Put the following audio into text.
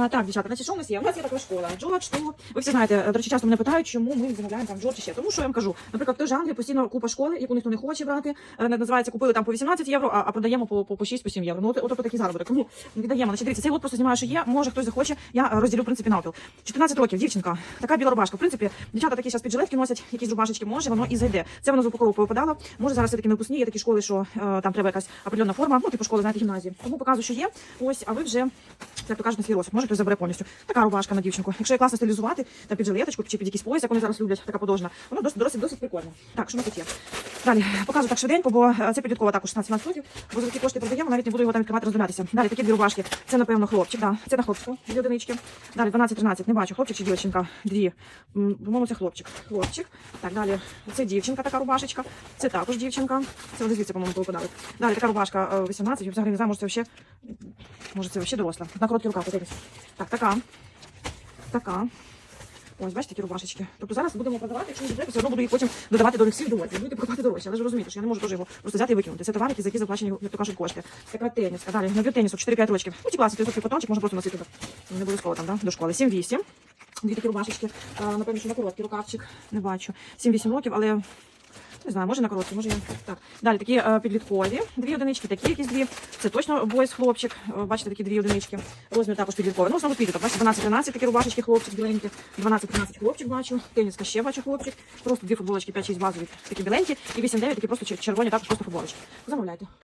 А, так, дівчата, значить, що у нас є? У нас є така школа. Джордж, то ви всі знаєте, е, до речі, часто мене питають, чому ми замовляємо там Джордж ще. Тому що я вам кажу, наприклад, в той же Англії постійно купа школи, яку ніхто не хоче брати. е, Називається, купили там по 18 євро, а, а продаємо по, по, по 6 по 7 євро. Ну, от, от, от такий заробіток. Тому віддаємо. Значить, дивіться, цей лот просто знімаю, що є. Може хтось захоче. Я е, розділю в принципі навпіл. 14 років, дівчинка, така біла рубашка. В принципі, дівчата такі зараз піджилетки носять, якісь рубашечки, може воно і зайде. Це воно з упаковку випадало. Може зараз все таки випускні, є такі школи, що е, там треба якась определенна форма, ну типу школи, знаєте, гімназії. Тому показую, що є. Ось, а ви вже як то кажуть, на свій розсуд. Може хтось забере повністю. Така рубашка на дівчинку. Якщо є класно стилізувати, та під жилеточку чи під якийсь пояс, як вони зараз люблять, така подовжена, воно досить досить досить прикольно. Так, що ми тут є? Далі показую так швиденько, бо е, це підліткова також 16 років, бо за такі кошти продаємо, навіть не буду його там відкривати, роздивлятися. Далі такі дві рубашки. Це, напевно, хлопчик, да. Це на хлопчику, дві одинички. Далі 12-13, не бачу, хлопчик чи дівчинка, дві. По-моєму, це хлопчик. Хлопчик. Так, далі це дівчинка, така рубашечка. Це також дівчинка. Це вони звідси, по-моєму, повипадали. Далі така рубашка е, 18, я взагалі не знаю, може це взагалі, може це взагалі доросла. На короткі руках, подивись. Так, така. Така. Ось, бачите, такі рубашечки. Тобто зараз будемо продавати, якщо не буде, все одно буду їх потім додавати до всіх доводів. Будете покупати дорожче. Але ж розумієте, що я не можу теж його просто взяти і викинути. Це товар, які за які заплачені, як то кажуть, кошти. Така теніска. Далі набір тенісу 4-5 років. Ну, ті класні, той потончик можна просто носити. Не обов'язково там, да, до школи. 7-8. Дві такі рубашечки. Напевно, що на короткий рукавчик. Не бачу. 7-8 років, але не знаю, може на короткі, може я так. Далі такі е, підліткові, дві одинички, такі якісь дві. Це точно бойс хлопчик. Е, бачите, такі дві одинички. Розмір також підлітковий. Ну, знову підліток. Бачите, 12-13 такі рубашечки, хлопчик біленькі. 12-13 хлопчик бачу. Теніска ще бачу хлопчик. Просто дві футболочки 5-6 базові, такі біленькі. І 8-9 такі просто червоні, також просто футболочки. Замовляйте.